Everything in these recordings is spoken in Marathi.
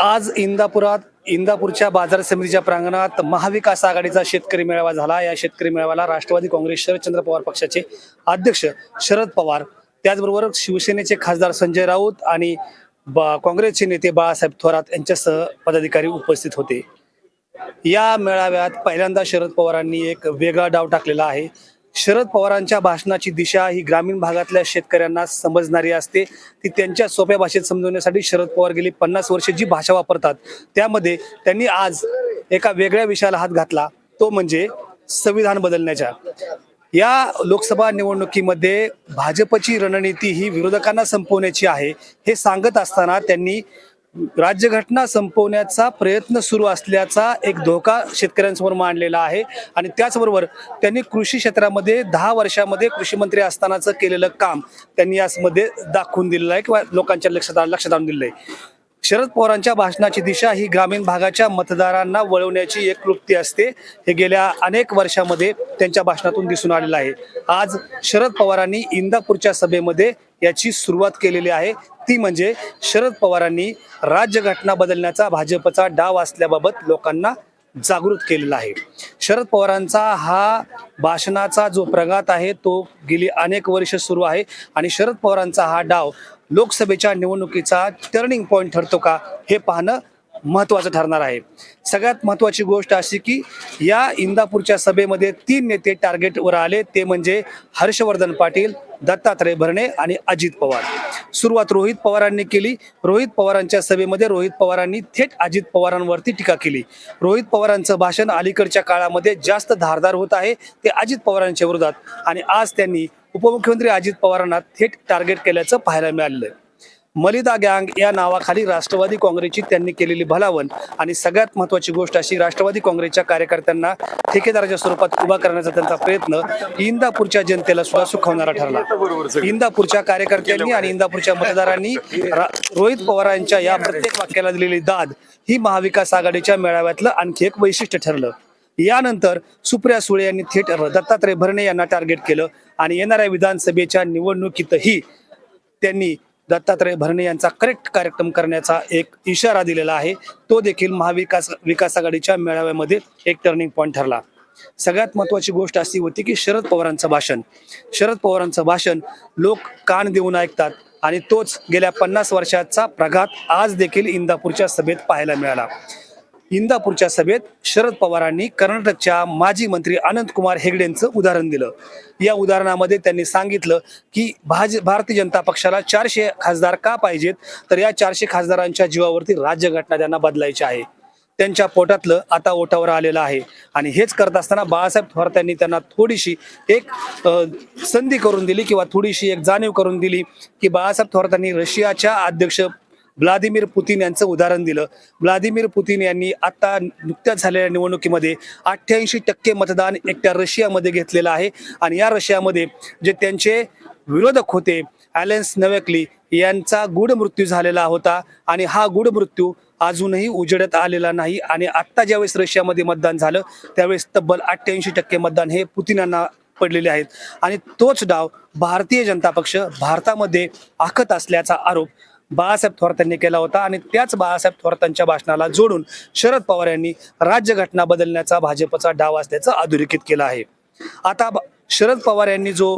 आज इंदापुरात इंदापूरच्या बाजार समितीच्या प्रांगणात महाविकास आघाडीचा शेतकरी मेळावा झाला. या शेतकरी मेळाव्याला राष्ट्रवादी काँग्रेस शरदचंद्र पवार पक्षाचे अध्यक्ष शरद पवार त्याचबरोबर शिवसेनेचे खासदार संजय राऊत आणि काँग्रेसचे नेते बाळासाहेब थोरात यांच्यासह पदाधिकारी उपस्थित होते. या मेळाव्यात पहिल्यांदा शरद पवारांनी एक वेगळा डाव टाकलेला आहे. शरद पवारांच्या भाषणाची दिशा ही ग्रामीण भागातल्या शेतकऱ्यांना समजणारी असते. ती त्यांच्या सोप्या भाषेत समजवण्यासाठी शरद पवार गेली पन्नास वर्षे जी भाषा वापरतात. त्यामध्ये त्यांनी आज एका वेगळ्या विषयाला हात घातला. तो म्हणजे संविधान बदलण्याच्या या लोकसभा निवडणुकीमध्ये भाजपची रणनीती ही विरोधकांना संपवण्याची आहे. हे सांगत असताना त्यांनी राज्यघटना संपवण्याचा प्रयत्न सुरू असल्याचा एक धोका शेतकऱ्यांसमोर मांडलेला आहे. आणि त्याचबरोबर त्यांनी कृषी क्षेत्रामध्ये दहा वर्षामध्ये कृषी मंत्री असतानाचं केलेलं काम त्यांनी यामध्ये दाखवून दिलेलं आहे किंवा लोकांच्या लक्षात लक्षात आणून दिलेलं आहे. शरद पवारांच्या भाषणाची दिशा ही ग्रामीण भागाच्या मतदारांना वळवण्याची एक क्लुप्ती असते. हे गेल्या अनेक वर्षामध्ये त्यांच्या भाषणातून दिसून आलेलं आहे. आज शरद पवारांनी इंदापूरच्या सभेमध्ये याची सुरुवात केलेली आहे. ती म्हणजे शरद पवारांनी राज्यघटना बदलण्याचा भाजपचा डाव असल्याबाबत लोकांना जागृत केलेला आहे. शरद पवारांचा हा भाषणाचा जो प्रघात आहे तो गेली अनेक वर्ष सुरू आहे. आणि शरद पवारांचा हा डाव लोकसभेच्या निवडणुकीचा टर्निंग पॉईंट ठरतो का हे पाहणं महत्त्वाचं ठरणार आहे. सगळ्यात महत्त्वाची गोष्ट अशी की या इंदापूरच्या सभेमध्ये तीन नेते टार्गेटवर आले. ते म्हणजे हर्षवर्धन पाटील दत्तात्रय भरणे आणि अजित पवार. सुरुवात रोहित पवारांनी केली. रोहित पवारांच्या सभेमध्ये रोहित पवारांनी थेट अजित पवारांवरती टीका केली. रोहित पवारांचं भाषण अलीकडच्या काळामध्ये जास्त धारदार होत आहे. ते अजित पवारांच्या विरोधात आणि आज त्यांनी उपमुख्यमंत्री अजित पवारांना थेट टार्गेट केल्याचं पाहायला मिळालेलं आहे. मलिदा गँग या नावाखाली राष्ट्रवादी काँग्रेसची त्यांनी केलेली भलावण. आणि सगळ्यात महत्वाची गोष्ट अशी राष्ट्रवादी काँग्रेसच्या कार्यकर्त्यांना ठेकेदाराच्या स्वरूपात उभा करण्याचा त्यांचा प्रयत्न इंदापूरच्या जनतेला सुद्धा सुखावणारा ठरला. इंदापूरच्या कार्यकर्त्यांनी आणि इंदापूरच्या मतदारांनी रोहित रोहित पवारांच्या या प्रत्येक वाक्याला दिलेली दाद ही महाविकास आघाडीच्या मेळाव्यातलं आणखी एक वैशिष्ट्य ठरलं. यानंतर सुप्रिया सुळे यांनी थेट दत्तात्रय भरणे यांना टार्गेट केलं आणि येणाऱ्या विधानसभेच्या निवडणुकीतही त्यांनी दत्तात्रय भरणे यांचा करेक्ट कार्यक्रम करण्याचा एक इशारा दिलेला आहे. तो देखील महाविकास विकास आघाडीच्या मेळाव्यामध्ये एक टर्निंग पॉईंट ठरला. सगळ्यात महत्वाची गोष्ट अशी होती की शरद पवारांचं भाषण. शरद पवारांचं भाषण लोक कान देऊन ऐकतात आणि तोच गेल्या पन्नास वर्षाचा प्रघात आज देखील इंदापूरच्या सभेत पाहायला मिळाला. इंदापूरच्या सभेत शरद पवारांनी कर्नाटकच्या माजी मंत्री अनंत कुमार हेगडेंचं उदाहरण दिलं. या उदाहरणामध्ये त्यांनी सांगितलं की भाज भारतीय जनता पक्षाला चारशे खासदार का पाहिजेत? तर या चारशे खासदारांच्या जीवावरती राज्यघटना त्यांना बदलायची आहे. त्यांच्या पोटातलं आता ओठावर आलेलं आहे. आणि हेच करत असताना बाळासाहेब थोरात यांनी त्यांना थोडीशी एक संधी करून दिली किंवा थोडीशी एक जाणीव करून दिली की बाळासाहेब थोरातांनी रशियाच्या अध्यक्ष व्लादिमीर पुतीन यांचं उदाहरण दिलं. व्लादिमीर पुतीन यांनी आता नुकत्याच झालेल्या निवडणुकीमध्ये अठ्ठ्याऐंशी टक्के मतदान एकट्या रशियामध्ये घेतलेलं आहे. आणि या रशियामध्ये जे त्यांचे विरोधक होते ॲलेन्स नवेकली यांचा गूढ मृत्यू झालेला होता. आणि हा गूढ मृत्यू अजूनही उजेडत आलेला नाही. आणि आत्ता ज्यावेळेस रशियामध्ये मतदान झालं त्यावेळेस तब्बल अठ्ठ्याऐंशी टक्के मतदान हे पुतीनांना पडलेले आहेत. आणि तोच डाव भारतीय जनता पक्ष भारतामध्ये आखत असल्याचा आरोप बाळासाहेब थोरातांनी केला होता आणि त्याच बाळासाहेब थोरातांच्या भाषणाला जोडून शरद पवार यांनी राज्यघटना बदलण्याचा भाजपचा डाव असल्याचं अधोरेखित केलं आहे. आता शरद पवार यांनी जो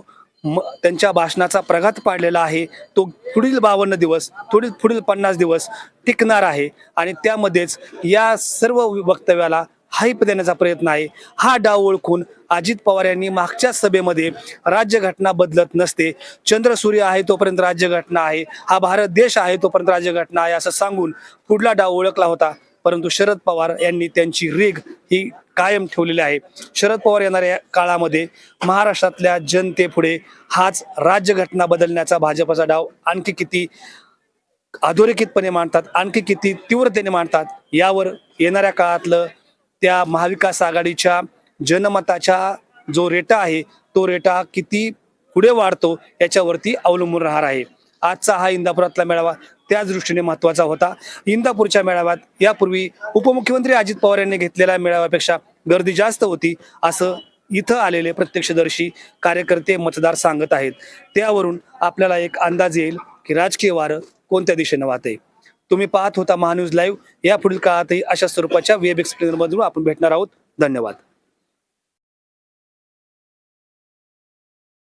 त्यांच्या भाषणाचा प्रघात पाडलेला आहे तो पुढील बावन्न दिवस थोडी पुढील पन्नास दिवस टिकणार आहे आणि त्यामध्येच या सर्व वक्तव्याला हाईप देण्याचा प्रयत्न आहे. हा डाव ओळखून अजित पवार यांनी मागच्या सभेमध्ये राज्यघटना बदलत नसते. चंद्र सूर्य आहे तोपर्यंत राज्यघटना आहे. हा भारत देश आहे तोपर्यंत राज्यघटना आहे असं सांगून पुढला डाव ओळखला होता. परंतु शरद पवार यांनी त्यांची रेग ही कायम ठेवलेली आहे. शरद पवार येणाऱ्या काळामध्ये महाराष्ट्रातल्या जनतेपुढे हाच राज्यघटना बदलण्याचा भाजपचा डाव आणखी किती अधोरेखितपणे मांडतात आणखी किती तीव्रतेने मांडतात यावर येणाऱ्या काळातलं त्या महाविकास आघाडीच्या जनमताच्या जो रेटा आहे तो रेटा किती पुढे वाढतो याच्यावरती अवलंबून राहणार आहे. आजचा हा इंदापुरातला मेळावा त्याच दृष्टीने महत्त्वाचा होता. इंदापूरच्या मेळाव्यात यापूर्वी उपमुख्यमंत्री अजित पवार यांनी घेतलेल्या मेळाव्यापेक्षा गर्दी जास्त होती असं इथं आलेले प्रत्यक्षदर्शी कार्यकर्ते मतदार सांगत आहेत. त्यावरून आपल्याला एक अंदाज येईल की राजकीय वारं कोणत्या दिशेनं वाहते तुम्ही पाहत होता महान्यूज लाईव्ह. या पुढील काळातही अशा स्वरूपाच्या वेब एक्सप्लेनर मधून आपण भेटणार आहोत. धन्यवाद.